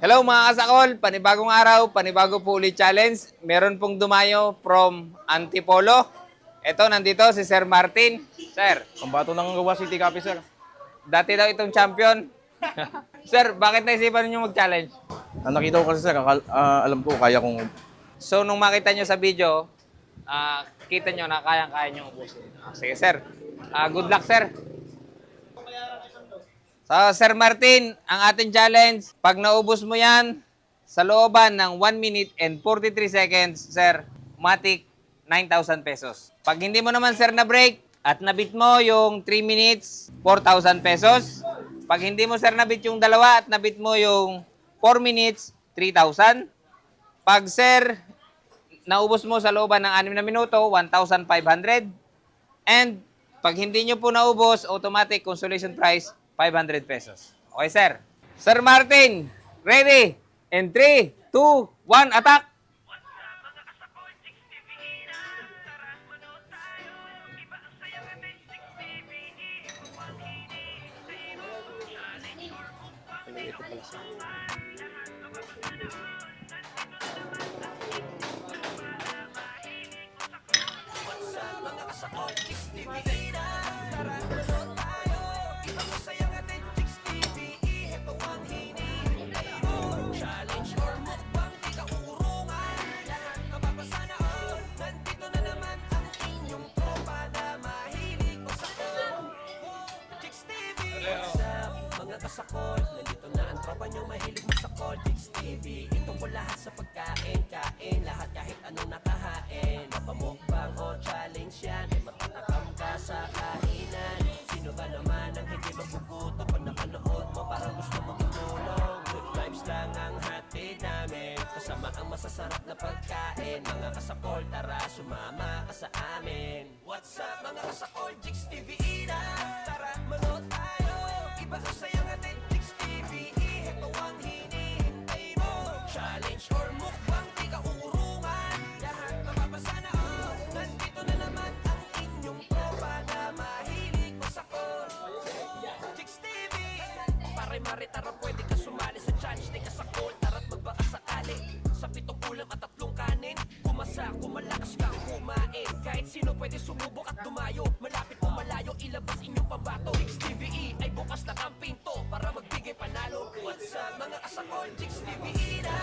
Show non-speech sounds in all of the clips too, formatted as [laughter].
Hello mga kasakol, panibagong araw, panibago po ulit challenge. Meron pong dumayo from Antipolo. Ito, nandito si Sir Martin. Sir, Pambato ng Gawa City Cafe, sir. dati daw itong champion. [laughs] sir, bakit naisipan niyo mag-challenge? Ang nakita ko kasi, sir, akal- ah, alam ko, kaya kong... So, nung makita nyo sa video, ah, kita nyo na kayang-kaya nyo ubusin. Ah, sige, sir. Ah, good luck, sir. So, Sir Martin, ang ating challenge, pag naubos mo yan sa looban ng 1 minute and 43 seconds, sir, matik 9,000 pesos. Pag hindi mo naman, sir, na break at nabit mo yung 3 minutes, 4,000 pesos. Pag hindi mo, sir, nabit yung dalawa at nabit mo yung 4 minutes, 3,000. Pag, sir, naubos mo sa looban ng 6 na minuto, 1,500. And pag hindi nyo po naubos, automatic consolation price, 500 pesos. Okay, sir? Sir Martin, ready? In 3, 2, 1, attack! Mga kasakol, nandito na ang tropa nyo mahilig mo sa Coldix TV Ito po lahat sa pagkain, kain, lahat kahit anong nakahain. Mapamukbang o challenge yan, ay matatakam ka sa kainan. Sino ba naman ang hindi magugutom pag napanood mo? Parang gusto mo tumulong. Good vibes lang ang hatid namin. Kasama ang masasarap na pagkain. Mga kasakol, tara sumama ka sa amin. What's up mga kasakol, Jigs TV na ulam at kanin. Kumasa, kumalakas kang kumain. Kahit sino pwede sumubok at dumayo Malapit o malayo, ilabas inyong pambato. Jigs TVE ay bukas na ang pinto Para magbigay panalo. What's up mga kasakol, Jigs TVE na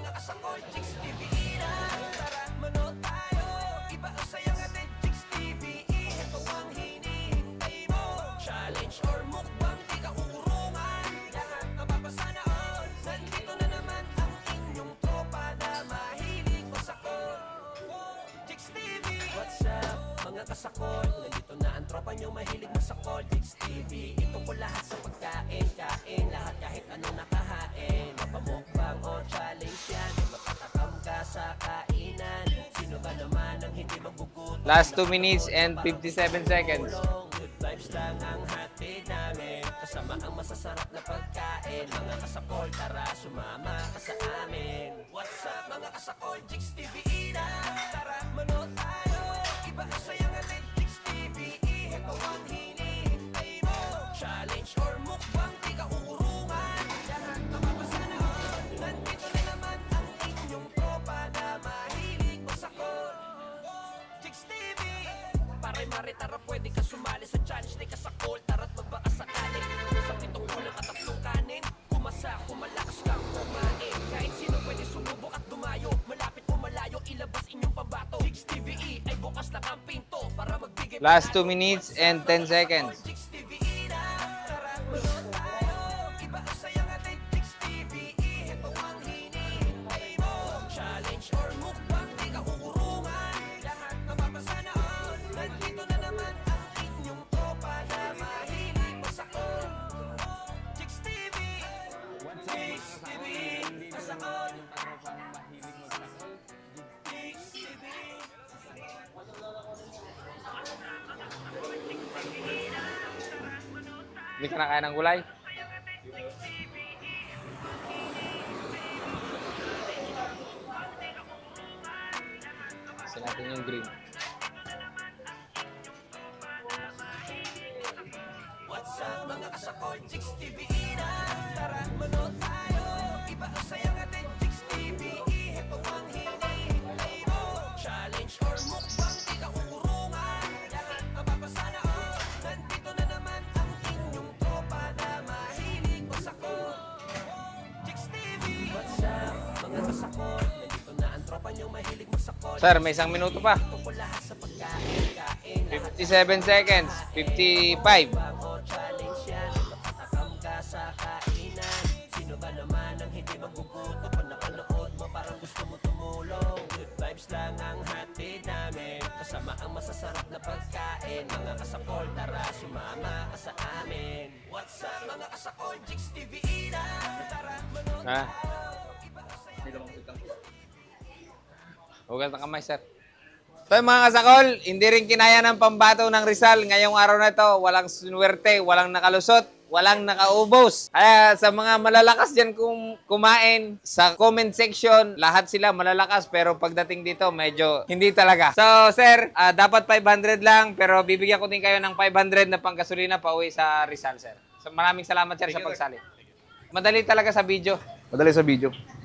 mga kasakol, Jigs TV na. Tara manood tayo. Iba ang saya nga ng Jigs TV Ito ang hinihintay mo. Challenge or mukbang, di ka uurungan. Lahat mapapasana all. Nandito na naman ang inyong tropa Na mahilig masakol. Jigs TV What's up mga kasakol? Nandito na ang tropa nyo mahilig masakol. Jigs TV Ito po lahat sa pagkain Last 2 minutes and 57 seconds. Lang ang hatid namin Kasama ang masasarap na pagkain Mga kasakol, tara sumama ka sa amin What's up mga kasakol, Jigs TV na mare tara pwede ka sumali sa challenge Di ka sa call tara't magbaka sakali Sa pitong ulam at tatlong kanin Kumasa, kumalakas kang kumain. Kahit sino pwede sumubok at dumayo Malapit o malayo, ilabas inyong pambato. Jigs TVE ay bukas na ang pinto Para magbigay Last 2 minutes and 10 seconds. sakol. Ano bang. Hindi ka nakain ng gulay? Kasi natin yung green. What's up mga kasakol? Jigs TV ina. Tara, manood tayo. Iba ang natin, Chicks TV Ito ang hinihintay mo Challenge or mukbang, di ka uurungan Lahat mapapasana oh Nandito na naman ang inyong tropa Na mahilig masakol Chicks TV What's up mga kasakol Nandito na ang tropa nyo mahilig masakol Sir, may isang minuto pa. Tungkol lahat sa pagkain, kain 57 seconds. 55. Namin Kasama ang masasarap na pagkain. Mga kasakol tara sumama ka sa amin. What's up mga kasakol? Jigs TV na Tara manood Ha? Hugas ng kamay, sir. So yung mga kasakol, hindi rin kinaya ng pambato ng Rizal ngayong araw na ito. Walang sinuwerte, walang nakalusot, walang nakaubos. Kaya sa mga malalakas dyan kum kumain, sa comment section, lahat sila malalakas pero pagdating dito, medyo hindi talaga. So sir, ah, dapat 500 lang pero bibigyan ko din kayo ng 500 na panggasolina pa uwi sa Rizal, sir. So maraming salamat sir sa pagsali. Madali talaga sa video. Madali sa video.